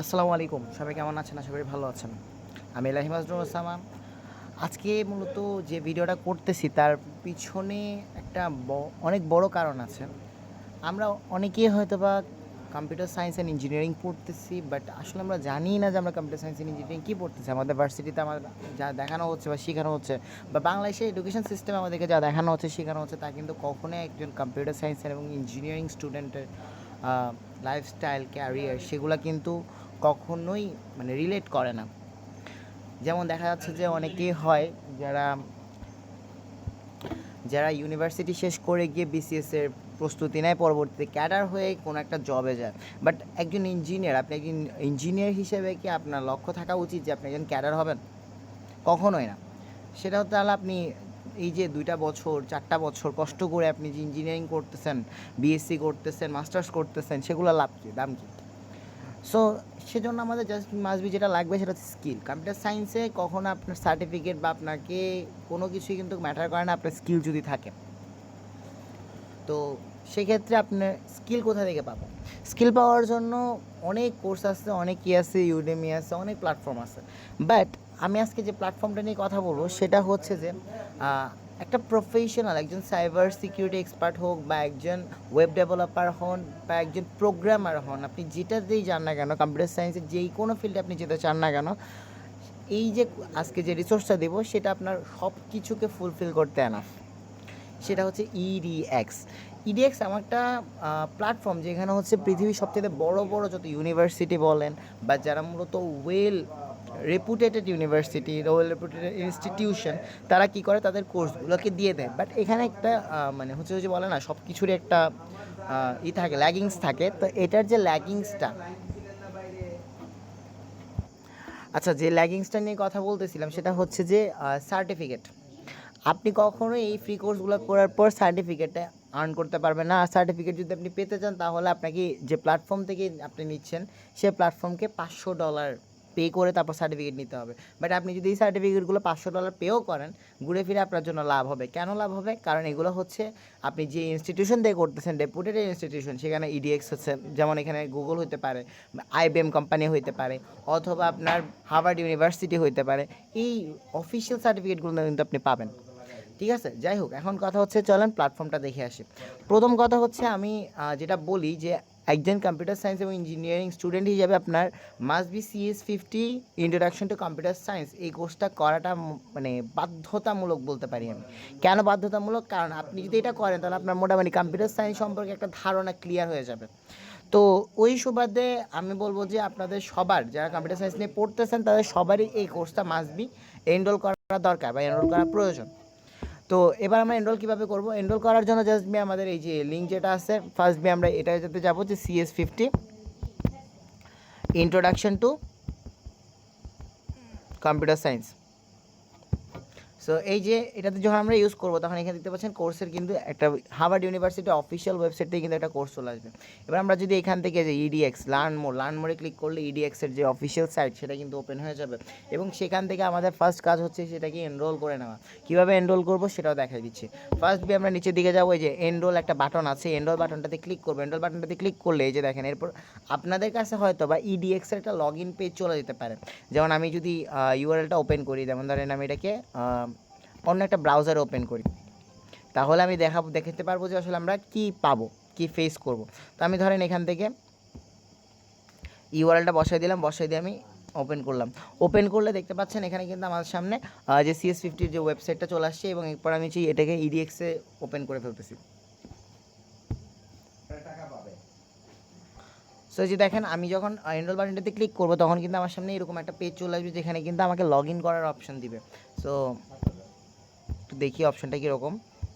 আসসালামু আলাইকুম। সবাই কেমন আছেন? আশা করি ভালো আছেন। আমি এলাহি মাজরুল ইসলাম আজকে মূলত যে ভিডিওটা করতেছি, তার পিছনে একটা অনেক বড় কারণ আছে। আমরা অনেকেই হয়তো বা কম্পিউটার সায়েন্স অ্যান্ড ইঞ্জিনিয়ারিং পড়তেছি, বাট আসলে আমরা জানি না যে আমরা কম্পিউটার সায়েন্স অ্যান্ড ইঞ্জিনিয়ারিং কী পড়তেছি। আমাদের ভার্সিটিতে আমাদের যা দেখানো হচ্ছে বা শেখানো হচ্ছে, বা বাংলাদেশের এডুকেশন সিস্টেম আমাদেরকে যা দেখানো হচ্ছে, শেখানো হচ্ছে, তা কিন্তু কখনোই একজন কম্পিউটার সায়েন্স এবং ইঞ্জিনিয়ারিং স্টুডেন্টের লাইফস্টাইল ক্যারিয়ার সেগুলো কিন্তু কখনোই মানে রিলেট করে না। যেমন দেখা যাচ্ছে যে অনেকেই হয় যারা যারা ইউনিভার্সিটি শেষ করে গিয়ে বিসিএস এর প্রস্তুতি নেয়, পরবর্তীতে ক্যাডার হয়ে কোনো একটা জবে যায়। বাট একজন ইঞ্জিনিয়ার আপনি একজন ইঞ্জিনিয়ার হিসেবে কি আপনার লক্ষ্য থাকা উচিত যে আপনি একজন ক্যাডার হবেন? কখনোই না। সেটা তাহলে আপনি এই যে দুইটা বছর, চারটা বছর কষ্ট করে আপনি যে ইঞ্জিনিয়ারিং করতেছেন বিএসসি করতেছেন মাস্টার্স করতেছেন, সেগুলো লাভ কি? দাম কি? সো সেজন্য আমাদের জাস্ট মাসবি যেটা লাগবে সেটা হচ্ছে স্কিল কম্পিউটার সায়েন্সে কখনো আপনার সার্টিফিকেট বা আপনাকে কোনো কিছুই কিন্তু ম্যাটার করে না, আপনার স্কিল যদি থাকে। তো সেক্ষেত্রে আপনার স্কিল কোথা থেকে পাবো? স্কিল পাওয়ার জন্য অনেক কোর্স আছে, অনেক কি আছে ইউডেমি আছে, অনেক প্ল্যাটফর্ম আছে। বাট আমি আজকে যে প্ল্যাটফর্মটা নিয়ে কথা বলব, সেটা হচ্ছে যে একটা প্রফেশনাল একজন সাইবার সিকিউরিটি এক্সপার্ট হোক বা একজন ওয়েব ডেভেলপার হন বা একজন প্রোগ্রামার হন, আপনি যেটাতেই যান না কেন কম্পিউটার সায়েন্সের যেই কোনো ফিল্ডে আপনি যেতে চান না কেন, এই যে আজকে যে রিসোর্সটা দেবো, সেটা আপনার সব কিছুকে ফুলফিল করতে এনাফ সেটা হচ্ছে ইডিএক্স ইডিএক্স আমার একটা প্ল্যাটফর্ম যেখানে হচ্ছে পৃথিবীর সবচেয়ে বড় বড় যত ইউনিভার্সিটি বলেন বা যারা মূলত well reputed university well reputed institution তারা কি করে? তাদের কোর্সগুলোকে দিয়ে দেয়। বাট এখানে একটা মানে হচ্ছে যে বলে না সব কিছুরই একটা ই থাকে ল্যাগিংস থাকে। তো এটার যে ল্যাগিংসটা আচ্ছা যে ল্যাগিংসটা নিয়ে কথা বলতেছিলাম, সেটা হচ্ছে যে সার্টিফিকেট আপনি কখনো এই ফ্রি কোর্সগুলো করার পর সার্টিফিকেটটা আর্ন করতে পারবেন না। আর সার্টিফিকেট যদি আপনি পেতে চান, তাহলে আপনাকে যে প্ল্যাটফর্ম থেকে আপনি নিচ্ছেন, সে প্ল্যাটফর্মকে পাঁচশো ডলার পে করে তারপর সার্টিফিকেট নিতে হবে। বাট আপনি যদি এই সার্টিফিকেটগুলো পাঁচশো ডলার পেও করেন, ঘুরে ফিরে আপনার জন্য লাভ হবে। কেন লাভ হবে? কারণ এগুলো হচ্ছে, আপনি যে ইনস্টিটিউশন দিয়ে করতেছেন ডেপুটেড ইনস্টিটিউশন সেখানে ইডিএক্স হচ্ছে, যেমন এখানে গুগল হতে পারে আইবিএম কোম্পানি হইতে পারে, অথবা আপনার হার্ভার্ড ইউনিভার্সিটি হইতে পারে, এই অফিসিয়াল সার্টিফিকেটগুলো কিন্তু আপনি পাবেন। ঠিক আছে? যাই হোক, এখন কথা হচ্ছে, চলেন প্ল্যাটফর্মটা দেখে আসি। প্রথম কথা হচ্ছে আমি যেটা বলি যে একজন কম্পিউটার সায়েন্স এবং ইঞ্জিনিয়ারিং স্টুডেন্ট হিসেবে আপনার must be CS fifty introduction to computer science এই কোর্সটা করাটা মানে বাধ্যতামূলক বলতে পারি আমি। কেন বাধ্যতামূলক? কারণ আপনি যদি এটা করেন, তাহলে আপনার মোটামুটি কম্পিউটার সায়েন্স সম্পর্কে একটা ধারণা ক্লিয়ার হয়ে যাবে। তো ওই সুবাদে আমি বলব যে আপনাদের সবার, যারা কম্পিউটার সায়েন্স নিয়ে পড়তেছেন, তাদের সবারই এই কোর্সটা মাস্ট বি এনরোল করা দরকার বা এনরোল করা প্রয়োজন। তো এবার আমরা এনরোল কীভাবে করব? এনরোল করার জন্য জাস্ট বি আমাদের এই যে লিঙ্ক যেটা আছে ফার্স্ট বি আমরা এটা যেতে যাব যে CS fifty introduction to computer science so এই যে এটাতে যখন আমরা ইউজ করব, তখন এখানে দেখতে পাচ্ছেন কোর্সের কিন্তু একটা হার্ভার্ড ইউনিভার্সিটি অফিসিয়াল ওয়েবসাইট থেকে কিন্তু একটা কোর্স চলে আসবে। এবার আমরা যদি এখান থেকে যে ইডিএক্স লার্ন মোর লার্ন মোরে ক্লিক করলে ইডিএক্সের যে অফিসিয়াল সাইট সেটা কিন্তু ওপেন হয়ে যাবে। এবং সেখান থেকে আমাদের ফার্স্ট কাজ হচ্ছে সেটাকে এনরোল করে নেওয়া। কীভাবে এনরোল করব সেটাও দেখা দিচ্ছি। ফার্স্ট বি আমরা নিচের দিকে যাব যে এনরোল একটা বাটন আছে এনরোল বাটনটাতে ক্লিক করব। এনরোল বাটনটাতে ক্লিক করলে এই যে দেখেন, এরপর আপনাদের কাছে হয়তো বা ইডিএক্সের একটা লগ ইন পেজ চলে যেতে পারে। যেমন আমি যদি ইউআরএলটা ওপেন করি, যেমন ধরেন আমি এটাকে অন্য একটা ব্রাউজার ওপেন করি। তাহলে আমি দেখাবো, দেখাতে পারব যে আসলে আমরা কি পাবো, কি ফেস করব। তো আমি ধরেন এখান থেকে ইউআরএলটা বসাই দিলাম, বসাই দিয়ে আমি ওপেন করলাম। ওপেন করলে দেখতে পাচ্ছেন এখানে কিন্তু আমার সামনে যে সিএস ফিফটির যে ওয়েবসাইটটা চলে আসছে এবং এরপর আমি হচ্ছে এটাকে ইডিএক্সে ওপেন করে ফেলতেছি। সো যে দেখেন, আমি যখন এনরোল বাটনটাতে ক্লিক করব, তখন কিন্তু আমার সামনে এরকম একটা পেজ চলে আসবে যেখানে কিন্তু আমাকে লগ ইন করার অপশন দিবে। সো একটু দেখি অপশনটা কীরকম।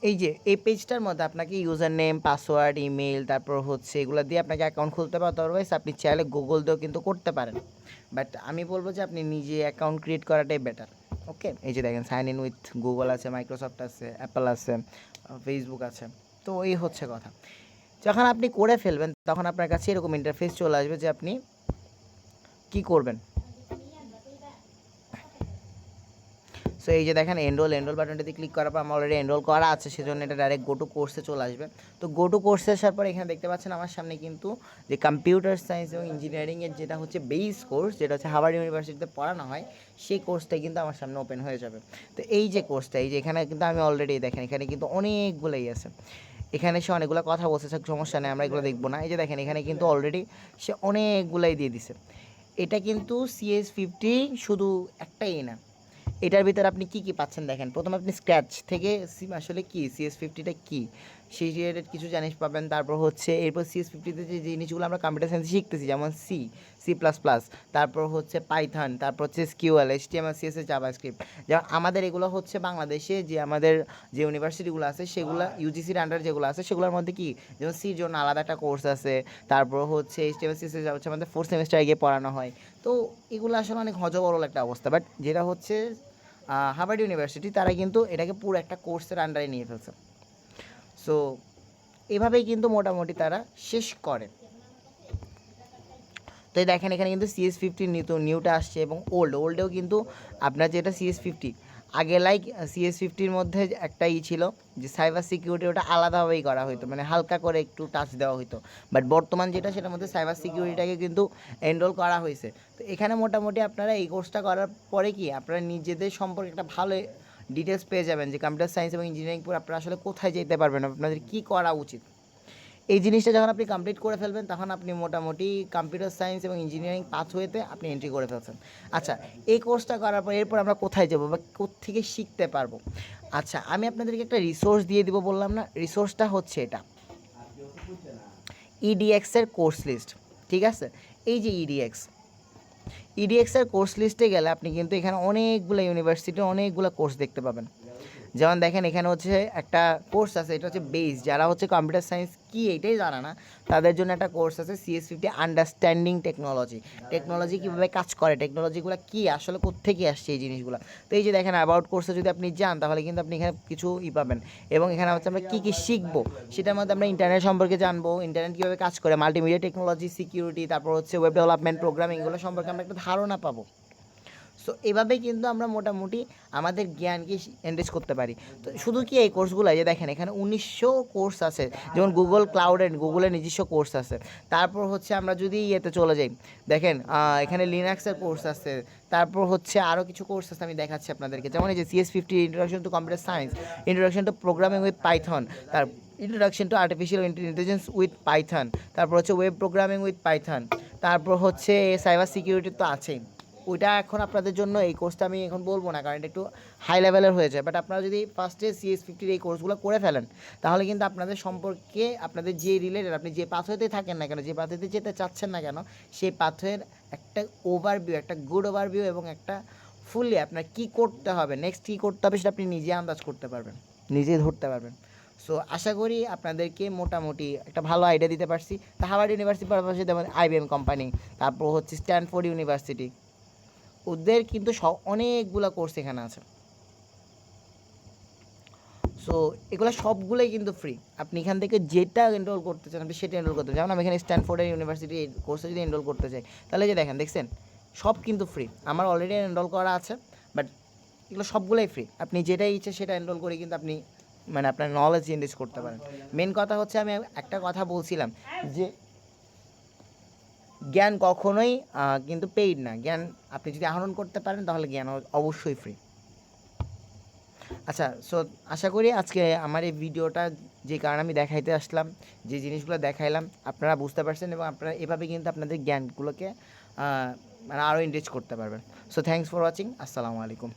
এই যে, এই পেজটার মধ্যে আপনাকে ইউজার নেম পাসওয়ার্ড ইমেল তারপর হচ্ছে এগুলো দিয়ে আপনাকে অ্যাকাউন্ট খুলতে পারো আদারওয়াইজ আপনি চাইলে গুগল দিয়েও কিন্তু করতে পারেন। বাট আমি বলব যে আপনি নিজে অ্যাকাউন্ট ক্রিয়েট করাটাই বেটার ওকে এই যে দেখেন সাইন ইন উইথ গুগল আছে মাইক্রোসফট আছে অ্যাপেল আছে ফেসবুক আছে, তো এই হচ্ছে কথা। যখন আপনি করে ফেলবেন, তখন আপনার কাছে এরকম ইন্টারফেস চলে আসবে যে আপনি কি করবেন? সো এই যে দেখেন এনরোল এনরোল বাটনটাতে ক্লিক করার পর আমার অলরেডি এনরোল করা আছে, সেজন্য এটা ডাইরেক্ট গো টু কোর্সে চলে আসবে। তো গো টু কোর্সে আসার পর এখানে দেখতে পাচ্ছেন আমার সামনে কিন্তু যে কম্পিউটার সায়েন্স এবং ইঞ্জিনিয়ারিংয়ের যেটা হচ্ছে বেস কোর্স যেটা হচ্ছে হার্ভার্ড ইউনিভার্সিটিতে পড়ানো হয়, সেই কোর্সটাই কিন্তু আমার সামনে ওপেন হয়ে যাবে। তো এই যে কোর্সটা এই যে এখানে কিন্তু আমি অলরেডি দেখেন, এখানে কিন্তু অনেকগুলোই আছে। এখানে সে অনেকগুলো কথা বলছে সমস্যা নেই, আমরা এগুলো দেখব না। এই যে দেখেন, এখানে কিন্তু অলরেডি সে অনেকগুলাই দিয়ে দিছে। এটা কিন্তু সিএস ফিফটি শুধু একটাই না। এটার ভিতরে আপনি কি কি পাচ্ছেন দেখেন? প্রথমে আপনি স্ক্র্যাচ থেকে সিম আসলে কি? সিএস ফিফটিটা কী? সেই রিলেটেড কিছু জিনিস পাবেন। তারপর হচ্ছে এরপর সিএস ফিফটিতে যে জিনিসগুলো আমরা কম্পিউটার সায়েন্সে শিখতেছি, যেমন সি সি প্লাস প্লাস তারপর হচ্ছে পাইথন তারপর হচ্ছে SQL H T M L CSS JavaScript যেমন আমাদের এগুলো হচ্ছে বাংলাদেশে যে আমাদের যে ইউনিভার্সিটিগুলো আছে, সেগুলো ইউজিসির আন্ডার যেগুলো আছে, সেগুলোর মধ্যে কি? যেমন সির জন্য আলাদা একটা কোর্স আছে, তারপর হচ্ছে H T M L CSS হচ্ছে আমাদের ফোর্থ সেমিস্টারে গিয়ে পড়ানো হয়। তো এগুলো আসলে অনেক হজবরল একটা অবস্থা বাট যেটা হচ্ছে হার্ভার্ড ইউনিভার্সিটি তারা কিন্তু এটাকে পুরো একটা কোর্সের আন্ডারে নিয়ে ফেলছে। সো এভাবেই কিন্তু মোটামুটি তারা শেষ করে। তো দেখেন, এখানে কিন্তু সিএস ফিফটি নিউ নিউটা আসছে এবং ওল্ড ওল্ডেও কিন্তু আপনার যেটা সিএস ফিফটি আগে লাইক সিএস ফিফটির মধ্যে একটা ই ছিল যে সাইবার সিকিউরিটি ওটা আলাদাভাবেই করা হতো মানে হালকা করে একটু টাচ দেওয়া হতো বাট বর্তমান যেটা সেটার মধ্যে সাইবার সিকিউরিটিটাকে কিন্তু এনরোল করা হয়েছে তো এখানে মোটামুটি আপনারা এই কোর্সটা করার পরে কি আপনারা নিজেদের সম্পর্কে একটা ভালো ডিটেলস পেয়ে যাবেন যে কম্পিউটার সায়েন্স এবং ইঞ্জিনিয়ারিং পরে আপনারা আসলে কোথায় যেতে পারবেন, আপনাদের কী করা উচিত? এই জিনিসটা যখন আপনি কমপ্লিট করে ফেলবেন, তখন আপনি মোটামুটি কম্পিউটার সায়েন্স এবং ইঞ্জিনিয়ারিং পাথওয়েতে আপনি এন্ট্রি করে ফেলছেন। আচ্ছা এই কোর্সটা করার পর এরপর আমরা কোথায় যাব বা কোথেকে শিখতে পারব? আচ্ছা আমি আপনাদেরকে একটা রিসোর্স দিয়ে দিব, বললাম না। রিসোর্সটা হচ্ছে এটা। ইডিএক্সের কোর্স লিস্ট ঠিক আছে? এই যে ইডিএক্স ইডিএক্সের কোর্স লিস্টে গেলে আপনি কিন্তু এখানে অনেকগুলো ইউনিভার্সিটির অনেকগুলো কোর্স দেখতে পাবেন। যেমন দেখেন এখানে হচ্ছে একটা কোর্স আছে, এটা হচ্ছে বেস যারা হচ্ছে কম্পিউটার সায়েন্স কি এটাই জানা না, তাদের জন্য একটা কোর্স আছে CS fifty understanding technology technology কীভাবে কাজ করে টেকনোলজিগুলো কী, আসলে কোত্থেকে আসছে এই জিনিসগুলো? তো এই যে দেখেন অ্যাবাউট কোর্সে যদি আপনি যান, তাহলে কিন্তু আপনি এখানে কিছু ই পাবেন। এবং এখানে হচ্ছে আমরা কী কী শিখব, সেটার মধ্যে আমরা ইন্টারনেট সম্পর্কে জানব ইন্টারনেট কীভাবে কাজ করে মাল্টিমিডিয়া টেকনোলজি সিকিউরিটি তারপর হচ্ছে ওয়েব ডেভেলপমেন্ট প্রোগ্রামিং এগুলো সম্পর্কে আমরা একটা ধারণা পাবো। সো এভাবেই কিন্তু আমরা মোটামুটি আমাদের জ্ঞানকে এনরিচ করতে পারি। তো শুধু কি এই কোর্সগুলো যে দেখেন, এখানে উনিশশো কোর্স আছে। যেমন গুগল ক্লাউডের গুগলের নিজস্ব কোর্স আছে। তারপর হচ্ছে আমরা যদি ইয়েতে চলে যাই, দেখেন এখানে লিনাক্সের কোর্স আছে। তারপর হচ্ছে আরও কিছু কোর্স আছে আমি দেখাচ্ছি আপনাদেরকে। যেমন এই যে CS fifty introduction to computer science introduction to programming with Python তার introduction to artificial intelligence with Python তারপর হচ্ছে ওয়েব প্রোগ্রামিং উইথ পাইথন তারপর হচ্ছে সাইবার সিকিউরিটি তো আছেই। ওইটা এখন আপনাদের জন্য এই কোর্সটা আমি এখন বলব না, কারণ একটু হাই লেভেলের হয়ে যায় বাট আপনারা যদি ফার্স্টে সিএস ফিফটির এই কোর্সগুলো করে ফেলেন, তাহলে কিন্তু আপনাদের সম্পর্কে আপনাদের যে রিলেটেড আপনি যে পাথওয়েতে থাকেন না কেন, যে পাথওয়েতে যেতে চাচ্ছেন না কেন, সেই পাথওয়ের একটা ওভারভিউ একটা গুড ওভারভিউ এবং একটা ফুললি আপনার কী করতে হবে নেক্সট কী করতে হবে সেটা আপনি নিজে আন্দাজ করতে পারবেন, নিজে ধরতে পারবেন। সো আশা করি আপনাদেরকে মোটামুটি একটা ভালো আইডিয়া দিতে পারছি। তা হার্ভার্ড ইউনিভার্সিটির পাশাপাশি যেমন আইবিএম কোম্পানি তারপর হচ্ছে স্ট্যানফোর্ড ইউনিভার্সিটি ওদের কিন্তু সব অনেকগুলো কোর্স এখানে আছে। সো এগুলো সবগুলোই কিন্তু ফ্রি আপনি এখান থেকে যেটা এনরোল করতে চান, আপনি সেটা এনরোল করতে চান। যেমন আমি এখানে স্ট্যানফোর্ডের ইউনিভার্সিটি কোর্সে যদি এনরোল করতে চাই তাহলে যে দেখেন, দেখছেন? সব কিন্তু ফ্রি আমার অলরেডি এনরোল করা আছে বাট এগুলো সবগুলোই ফ্রি আপনি যেটাই ইচ্ছে সেটা এনরোল করে কিন্তু আপনি মানে আপনার নলেজ ইনরিচ করতে পারেন। মেন কথা হচ্ছে আমি একটা কথা বলছিলাম যে জ্ঞান কখনোই কিন্তু পেইড না। জ্ঞান আপনি যদি আহরণ করতে পারেন, তাহলে জ্ঞান অবশ্যই ফ্রি আচ্ছা সো আশা করি আজকে আমার এই ভিডিওটা যে কারণে আমি দেখাইতে আসলাম, যে জিনিসগুলো দেখাইলাম, আপনারা বুঝতে পারছেন এবং আপনারা এভাবে কিন্তু আপনাদের জ্ঞানগুলোকে মানে আরও এনরিচ করতে পারবেন। সো থ্যাংকস ফর ওয়াচিং আসসালামু আলাইকুম।